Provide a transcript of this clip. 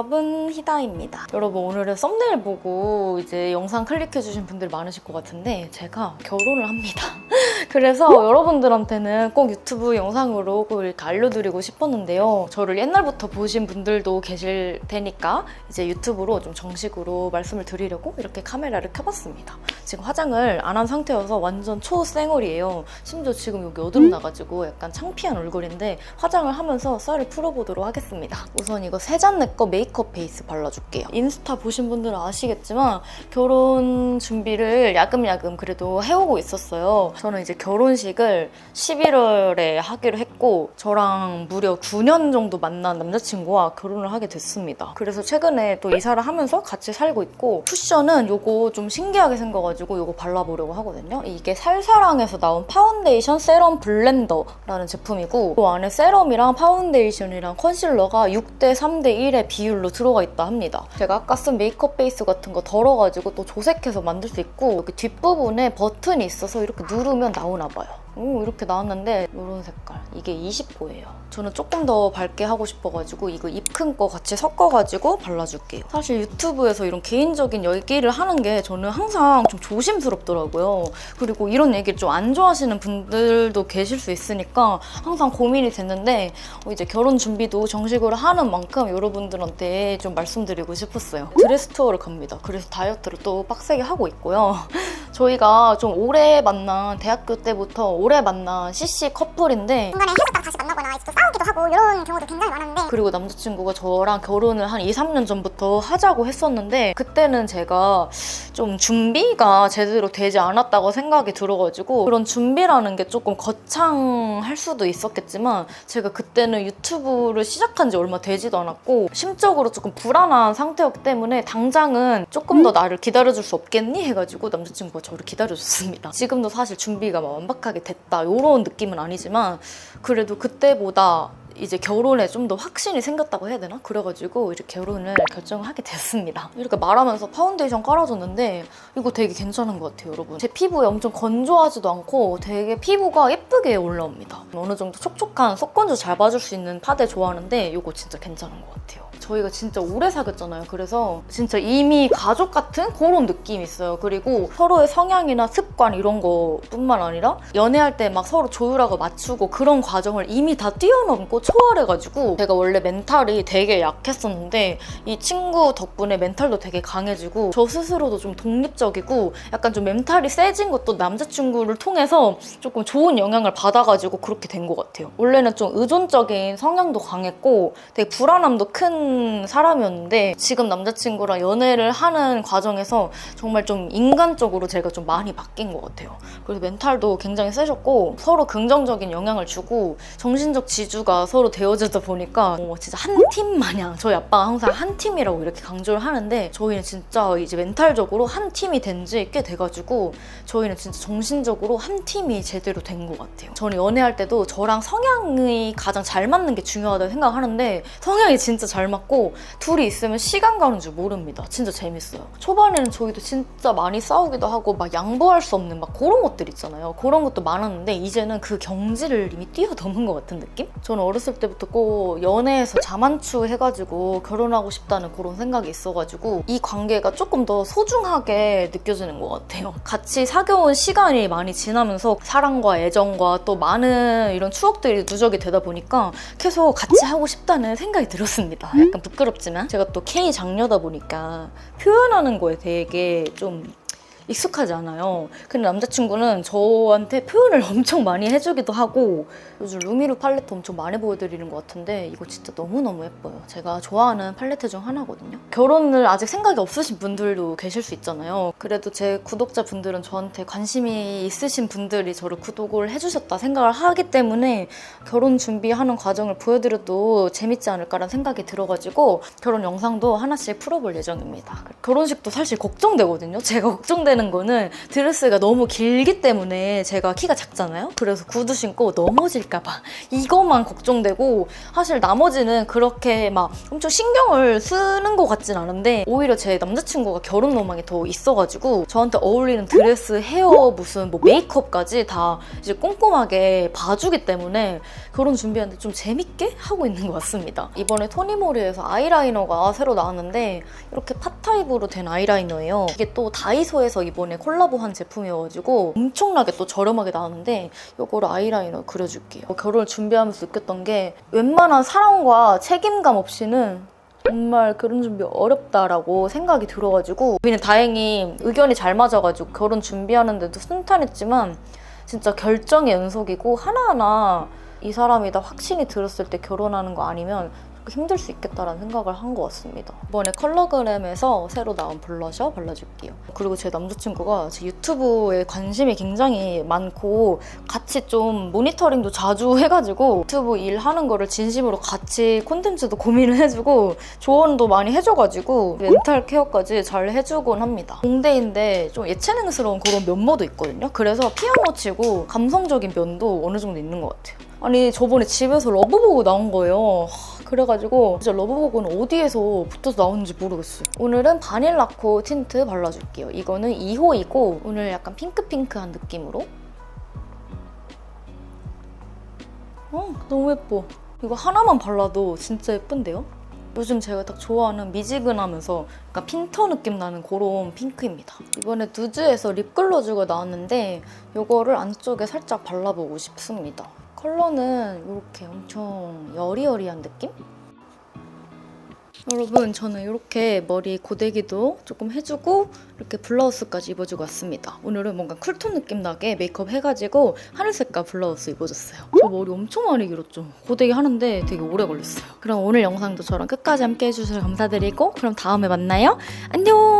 여러분 희다입니다. 여러분 오늘은 썸네일 보고 이제 영상 클릭해주신 분들 많으실 것 같은데 제가 결혼을 합니다. 그래서 여러분들한테는 꼭 유튜브 영상으로 꼭 이렇게 알려드리고 싶었는데요. 저를 옛날부터 보신 분들도 계실 테니까 이제 유튜브로 좀 정식으로 말씀을 드리려고 이렇게 카메라를 켜봤습니다. 지금 화장을 안 한 상태여서 완전 초생얼이에요. 심지어 지금 여기 여드름 나가지고 약간 창피한 얼굴인데 화장을 하면서 썰을 풀어보도록 하겠습니다. 우선 이거 세잔내 거 메이크업 베이스 발라줄게요. 인스타 보신 분들은 아시겠지만 결혼 준비를 야금야금 그래도 해오고 있었어요. 저는 이제 결혼식을 11월에 하기로 했고 저랑 무려 9년 정도 만난 남자친구와 결혼을 하게 됐습니다. 그래서 최근에 또 이사를 하면서 같이 살고 있고 쿠션은 요거 좀 신기하게 생겨가지고 요거 발라보려고 하거든요. 이게 살사랑에서 나온 파운데이션 세럼 블렌더라는 제품이고 그 안에 세럼이랑 파운데이션이랑 컨실러가 6대 3대 1의 비율로 들어가 있다 합니다. 제가 아까 쓴 메이크업 베이스 같은 거 덜어가지고 또 조색해서 만들 수 있고 여기 뒷부분에 버튼이 있어서 이렇게 누르면 나오 나 봐요. 오 이렇게 나왔는데 이런 색깔. 이게 20호예요. 저는 조금 더 밝게 하고 싶어가지고 이거 입 큰 거 같이 섞어가지고 발라줄게요. 사실 유튜브에서 이런 개인적인 얘기를 하는 게 저는 항상 좀 조심스럽더라고요. 그리고 이런 얘기를 좀 안 좋아하시는 분들도 계실 수 있으니까 항상 고민이 됐는데 어, 이제 결혼 준비도 정식으로 하는 만큼 여러분들한테 좀 말씀드리고 싶었어요. 드레스 투어를 갑니다. 그래서 다이어트를 또 빡세게 하고 있고요 저희가 좀 오래 만난 대학교 때부터 오래 만난 CC 커플인데 중간에 헤어졌다가 다시 만나거나 또 싸우기도 하고 이런 경우도 굉장히 많았는데 그리고 남자친구가 저랑 결혼을 한 2, 3년 전부터 하자고 했었는데 그때는 제가 좀 준비가 제대로 되지 않았다고 생각이 들어가지고 그런 준비라는 게 조금 거창할 수도 있었겠지만 제가 그때는 유튜브를 시작한 지 얼마 되지도 않았고 심적으로 조금 불안한 상태였기 때문에 당장은 조금 더 나를 기다려줄 수 없겠니? 해가지고 남자친구가 저를 기다려줬습니다. 지금도 사실 준비가 막 완벽하게 됐다 이런 느낌은 아니지만 그래도 그때보다 이제 결혼에 좀 더 확신이 생겼다고 해야 되나? 그래가지고 이렇게 결혼을 결정을 하게 됐습니다. 이렇게 말하면서 파운데이션 깔아줬는데 이거 되게 괜찮은 것 같아요, 여러분. 제 피부에 엄청 건조하지도 않고 되게 피부가 예쁘게 올라옵니다. 어느 정도 촉촉한 속건조 잘 봐줄 수 있는 파데 좋아하는데 이거 진짜 괜찮은 것 같아요. 저희가 진짜 오래 사귀었잖아요. 그래서 진짜 이미 가족 같은 그런 느낌이 있어요. 그리고 서로의 성향이나 습관 이런 거뿐만 아니라 연애할 때 막 서로 조율하고 맞추고 그런 과정을 이미 다 뛰어넘고 초월해가지고 제가 원래 멘탈이 되게 약했었는데 이 친구 덕분에 멘탈도 되게 강해지고 저 스스로도 좀 독립적이고 약간 좀 멘탈이 세진 것도 남자친구를 통해서 조금 좋은 영향을 받아가지고 그렇게 된 것 같아요. 원래는 좀 의존적인 성향도 강했고 되게 불안함도 큰 사람이었는데 지금 남자친구랑 연애를 하는 과정에서 정말 좀 인간적으로 제가 좀 많이 바뀐 것 같아요. 그래서 멘탈도 굉장히 세졌고 서로 긍정적인 영향을 주고 정신적 지주가 서로 되어지다 보니까 어, 진짜 한 팀 마냥 저희 아빠가 항상 한 팀이라고 이렇게 강조를 하는데 저희는 진짜 이제 멘탈적으로 한 팀이 된 지 꽤 돼가지고 저희는 진짜 정신적으로 한 팀이 제대로 된 것 같아요. 저는 연애할 때도 저랑 성향이 가장 잘 맞는 게 중요하다고 생각하는데 성향이 진짜 잘 맞고 둘이 있으면 시간 가는 줄 모릅니다. 진짜 재밌어요. 초반에는 저희도 진짜 많이 싸우기도 하고 막 양보할 수 없는 막 그런 것들 있잖아요. 그런 것도 많았는데 이제는 그 경지를 이미 뛰어넘은 것 같은 느낌? 저는 어렸을 때부터 꼭 연애에서 자만추 해가지고 결혼하고 싶다는 그런 생각이 있어가지고 이 관계가 조금 더 소중하게 느껴지는 것 같아요. 같이 사귀어온 시간이 많이 지나면서 사랑과 애정과 또 많은 이런 추억들이 누적이 되다 보니까 계속 같이 하고 싶다는 생각이 들었습니다. 약간 부끄럽지만 제가 또 K 장녀다 보니까 표현하는 거에 되게 좀 익숙하지 않아요. 근데 남자친구는 저한테 표현을 엄청 많이 해주기도 하고 요즘 루미루 팔레트 엄청 많이 보여드리는 것 같은데 이거 진짜 너무너무 예뻐요. 제가 좋아하는 팔레트 중 하나거든요. 결혼을 아직 생각이 없으신 분들도 계실 수 있잖아요. 그래도 제 구독자분들은 저한테 관심이 있으신 분들이 저를 구독을 해주셨다 생각을 하기 때문에 결혼 준비하는 과정을 보여드려도 재밌지 않을까라는 생각이 들어가지고 결혼 영상도 하나씩 풀어볼 예정입니다. 결혼식도 사실 걱정되거든요. 제가 걱정되는 되는 거는 드레스가 너무 길기 때문에 제가 키가 작잖아요. 그래서 구두 신고 넘어질까 봐 이거만 걱정되고 사실 나머지는 그렇게 막 엄청 신경을 쓰는 것 같진 않은데 오히려 제 남자친구가 결혼 로망이 더 있어가지고 저한테 어울리는 드레스, 헤어, 무슨 뭐 메이크업까지 다 이제 꼼꼼하게 봐주기 때문에 결혼 준비하는데 좀 재밌게 하고 있는 것 같습니다. 이번에 토니모리에서 아이라이너가 새로 나왔는데 이렇게 팟타입으로 된 아이라이너예요. 이게 또 다이소에서 이번에 콜라보한 제품이어가지고 엄청나게 또 저렴하게 나왔는데 이거를 아이라이너 그려줄게요. 결혼을 준비하면서 느꼈던 게 웬만한 사랑과 책임감 없이는 정말 결혼 준비 어렵다라고 생각이 들어가지고 우리는 다행히 의견이 잘 맞아가지고 결혼 준비하는데도 순탄했지만 진짜 결정의 연속이고 하나하나 이 사람이 다 확신이 들었을 때 결혼하는 거 아니면 힘들 수 있겠다라는 생각을 한 것 같습니다. 이번에 컬러그램에서 새로 나온 블러셔 발라줄게요. 그리고 제 남자친구가 제 유튜브에 관심이 굉장히 많고 같이 좀 모니터링도 자주 해가지고 유튜브 일하는 거를 진심으로 같이 콘텐츠도 고민을 해주고 조언도 많이 해줘가지고 멘탈 케어까지 잘 해주곤 합니다. 공대인데 좀 예체능스러운 그런 면모도 있거든요. 그래서 피아노 치고 감성적인 면도 어느 정도 있는 것 같아요. 아니 저번에 집에서 러브 보고 나온 거예요. 하, 그래가지고 진짜 러브보고는 어디에서 붙어서 나오는지 모르겠어요. 오늘은 바닐라코 틴트 발라줄게요. 이거는 2호이고 오늘 약간 핑크핑크한 느낌으로 어 너무 예뻐. 이거 하나만 발라도 진짜 예쁜데요? 요즘 제가 딱 좋아하는 미지근하면서 약간 핀터 느낌 나는 그런 핑크입니다. 이번에 누즈에서 립글로즈가 나왔는데 이거를 안쪽에 살짝 발라보고 싶습니다. 컬러는 이렇게 엄청 여리여리한 느낌? 여러분 저는 이렇게 머리 고데기도 조금 해주고 이렇게 블라우스까지 입어주고 왔습니다. 오늘은 뭔가 쿨톤 느낌 나게 메이크업 해가지고 하늘색깔 블라우스 입어줬어요. 저 머리 엄청 많이 길었죠. 고데기 하는데 되게 오래 걸렸어요. 그럼 오늘 영상도 저랑 끝까지 함께 해주셔서 감사드리고 그럼 다음에 만나요. 안녕!